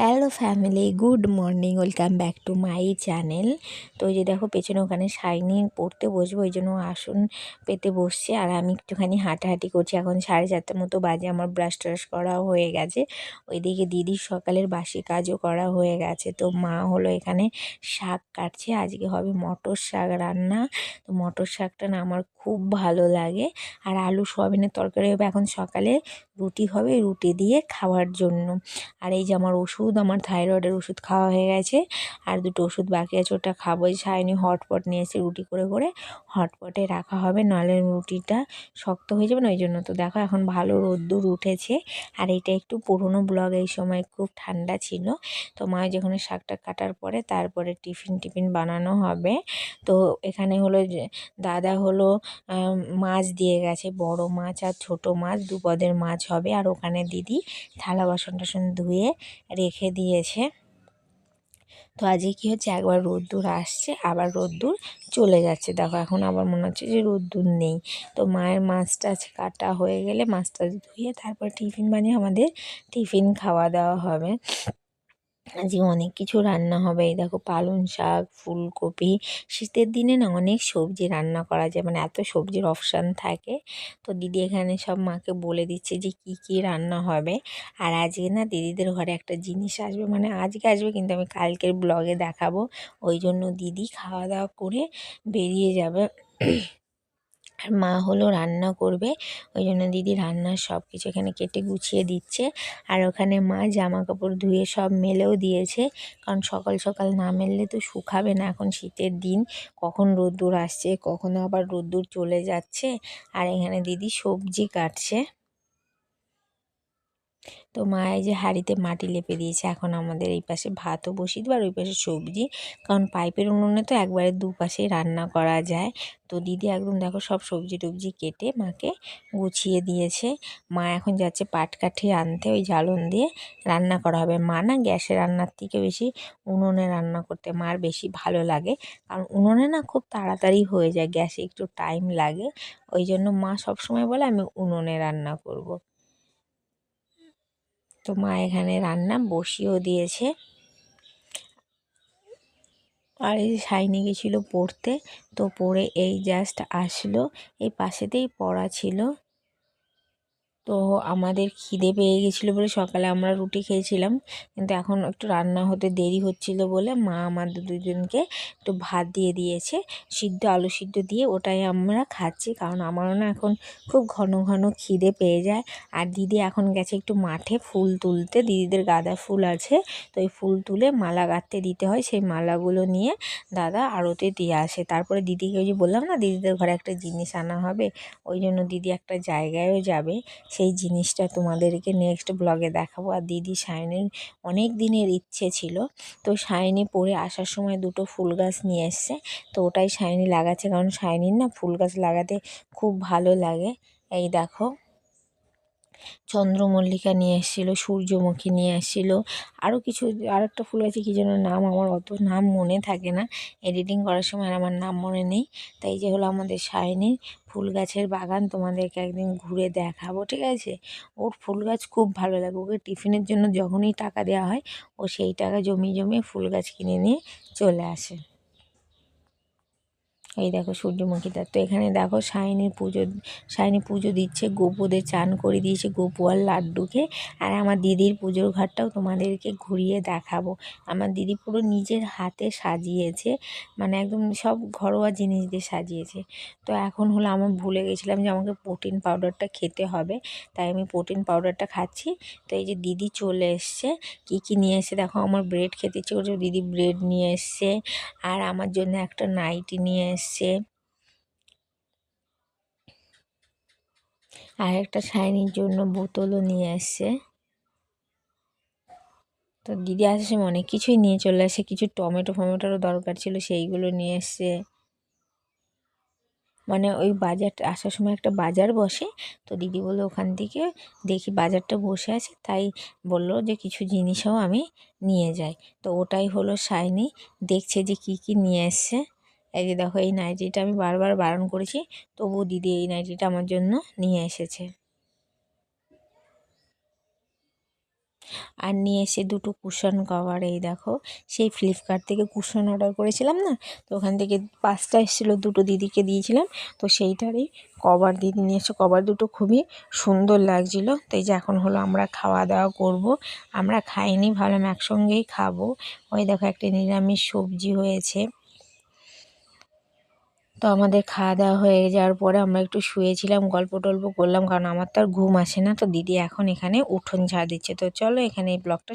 Hello family good morning welcome back to my channel তো এই যে দেখো, পেছনে ওখানে শাইনি পড়তে বসবো ওই জন্য আসন পেতে বসছে। আর আমি একটুখানি হাঁটাহাঁটি করছি। এখন সাড়ে চারটার মতো বাজে, আমার ব্রাশ ট্রাশ করা হয়ে গেছে। ওইদিকে দিদির সকালের বাসি কাজও করা হয়ে গেছে। তো মা হলো এখানে শাক কাটছে। আজকে হবে মটর শাক রান্না। তো মটর শাকটা না আমার খুব ভালো লাগে। আর আলু সোয়াবিনের তরকারি হবে এখন সকালে। রুটি হবে রুটি দিয়ে খাওয়ার জন্য। আর এই যে আমার ওষুধ আমার থাইরয়েডের ওষুধ খাওয়া হয়ে গেছে। আর দুটো ওষুধ বাকি আছে, ওটা খাব। এই সাইনি হটপট নিয়ে এসে রুটি করে করে হটপটে রাখা হবে, নাহলে রুটিটা শক্ত হয়ে যাবে না, ওই জন্য তো দেখো এখন ভালো রোদ্দুর উঠেছে। আর এটা একটু পুরনো ব্লগ, এই সময় খুব ঠান্ডা ছিল। তো মা যেখানে শাকটা কাটার পরে তারপরে টিফিন টিফিন বানানো হবে। তো এখানে হলো দাদা হলো মাছ দিয়ে গেছে, বড় মাছ আর ছোট মাছ দু পদের মাছ হবে। আর ওখানে দিদি থালা বাসন টাসন ধুয়ে রেখে দিয়েছে। তো আজকে কী হচ্ছে? একবার রোদ্দুর আসছে, আবার রোদ্দুর চলে যাচ্ছে। দেখো, এখন আবার মনে হচ্ছে যে রোদ্দুর নেই। তো মায়ের মাছটা কাটা হয়ে গেলে মাছটা ধুয়ে তারপর টিফিন বানিয়ে আমাদের টিফিন খাওয়া দাওয়া হবে। আজকে অনেক কিছু রান্না হবে। এই দেখো পালং শাক, ফুলকপি। শীতের দিনে না অনেক সবজি রান্না করা যায়। মানে এত সবজির অপশান থাকে। তো দিদি এখানে সব মাকে বলে দিচ্ছে যে কি কি রান্না হবে। আর আজকে না দিদিদের ঘরে একটা জিনিস আসবে। মানে আজকে আসবে কিন্তু আমি কালকের ব্লগে দেখাবো। ওই জন্য দিদি খাওয়া দাওয়া করে বেরিয়ে যাবে। আর মা হলো রান্না করবে। ওই জন্য দিদি রান্নার সব কিছু এখানে কেটে গুছিয়ে দিচ্ছে। আর ওখানে মা জামা কাপড় ধুয়ে সব মেলেও দিয়েছে। কারণ সকাল সকাল না মেললে তো শুকাবে না। এখন শীতের দিন। কখন রোদ্দুর আসছে, কখনো আবার রোদ্দুর চলে যাচ্ছে। আর এখানে দিদি সবজি কাটছে। তো মা এই যে হাঁড়িতে মাটি লেপে দিয়েছে, এখন আমাদের এই পাশে ভাতও বসিয়ে দেবো আর ওই পাশে সবজি। কারণ পাইপের উনুনে তো একবারে দুপাশেই রান্না করা যায়। তো দিদি একদম দেখো সব সবজি টবজি কেটে মাকে গুছিয়ে দিয়েছে। মা এখন যাচ্ছে পাটকাঠি আনতে, ওই জ্বালন দিয়ে রান্না করা হবে। মা না গ্যাসে রান্নার থেকে বেশি উনুনে রান্না করতে মার বেশি ভালো লাগে। কারণ উনুনে না খুব তাড়াতাড়ি হয়ে যায়, গ্যাসে একটু টাইম লাগে। ওই জন্য মা সবসময় বলে, আমি উনুনে রান্না করব। তো মা এখানে রান্না বসিয়েও দিয়েছে। আর এই সাইনি গেছিল পড়তে, তো পড়ে এই জাস্ট আসলো। এই পাশেতেই পড়া ছিল। তো আমাদের খিদে পেয়ে গেছিল বলে সকালে আমরা রুটি খেয়েছিলাম। কিন্তু এখন একটু রান্না হতে দেরি হচ্ছিল বলে মা আমাদের দুজনকে একটু ভাত দিয়ে দিয়েছে, সিদ্ধ আলু সিদ্ধ দিয়ে ওটাই আমরা খাচ্ছি। কারণ আমারও না এখন খুব ঘন ঘন খিদে পেয়ে যায়। আর দিদি এখন গেছে একটু মাঠে ফুল তুলতে। দিদিদের গাঁদা ফুল আছে, তো এই ফুল তুলে মালা গাঁথতে দিতে হয়। সেই মালাগুলো নিয়ে দাদা আড়তে দিয়ে আসে। তারপরে দিদিকে ওই যে বললাম না, দিদিদের ঘরে একটা জিনিস আনা হবে, ওই জন্য দিদি একটা জায়গায়ও যাবে। সেই জিনিসটা তোমাদেরকে নেক্সট ব্লগে দেখাবো। আর দিদি শাইনির অনেক দিনের ইচ্ছে ছিল। তো শাইনি পরে আসার সময় দুটো ফুল গাছ নিয়ে এসছে। তো ওটাই শাইনি লাগাচ্ছে। কারণ শাইনির না ফুল গাছ লাগাতে খুব ভালো লাগে। এই দেখো। চন্দ্রমল্লিকা নিয়ে এসেছিল, সূর্যমুখী নিয়ে এসেছিল আরও কিছু আর একটা ফুল আছে কী যেন নাম আমার অত নাম মনে থাকে না। এডিটিং করার সময় আমার নাম মনে নেই, তাই যে হলো আমাদের শাইনির ফুল গাছের বাগান তোমাদেরকে একদিন ঘুরে দেখাবো, ঠিক আছে? ওর ফুল গাছ খুব ভালো লাগে, ওকে টিফিনের জন্য যখনই টাকা দেওয়া হয়, ও সেই টাকা জমিয়ে জমিয়ে ফুল গাছ কিনে নিয়ে চলে আসে। এই দেখো সূর্যমুখীটা। তো এখানে দেখো সায়নীর পুজো, সায়নী পুজো দিচ্ছে, গোপুদের চান করে দিয়েছে, গোপু আর লাড্ডুকে। আর আমার দিদির পুজোর ঘরটাও তোমাদেরকে ঘুরিয়ে দেখাবো। আমার দিদি পুরো নিজের হাতে সাজিয়েছে মানে একদম সব ঘরোয়া জিনিস দিয়ে সাজিয়েছে। তো এখন হলো আমার ভুলে গেছিলাম যে আমাকে প্রোটিন পাউডারটা খেতে হবে, তাই আমি প্রোটিন পাউডারটা খাচ্ছি। তো এই যে দিদি চলে এসছে, কি কি নিয়ে এসে দেখো, আমার ব্রেড খেতে ইচ্ছে করছে, দিদি ব্রেড নিয়ে এসছে, আর আমার জন্য একটা নাইটি নিয়ে এসছে। আর একটা শাইনির জন্য বোতলও নিয়ে এসছে তো দিদি আসার সময় অনেক কিছুই নিয়ে চলে আসে। কিছু টমেটো ফমেটোরও দরকার ছিল, সেইগুলো নিয়ে এসছে মানে ওই বাজার, আসার সময় একটা বাজার বসে, তো দিদি বলল ওখান থেকে দেখি বাজারটা বসে আছে, তাই বলল যে কিছু জিনিসও আমি নিয়ে যাই। তো ওটাই হলো শাইনি, দেখছে যে কি কি নিয়ে এসছে এই যে দেখো, এই নাইটিটা আমি বারবার বারণ করেছি, তবুও দিদি এই নাইটিটা আমার জন্য নিয়ে এসেছে। আর নিয়ে এসে দুটো কুশন কভার এই দেখো, সেই ফ্লিপকার্ট থেকে কুশন অর্ডার করেছিলাম না, তো ওখান থেকে পাঁচটা এসেছিল, দুটো দিদিকে দিয়েছিলাম, তো সেইটারই কভার দিদি নিয়ে এসে কভার দুটো খুবই সুন্দর লাগছিল। তো এই যে এখন হলো আমরা খাওয়া দাওয়া করব, আমরা খাইনি, ভাবলাম একসঙ্গেই খাব। ওই দেখো একটা নিরামিষ সবজি হয়েছে। তো আমাদের খাওয়া দাওয়া হয়ে যাওয়ার পরে আমরা একটু শুয়েছিলাম, গল্প টল্প করলাম, কারণ আমার তো আর ঘুম আসে না। তো দিদি এখন এখানে উঠোন ঝাড় দিচ্ছে। তো চলো এখানে এই ব্লগটা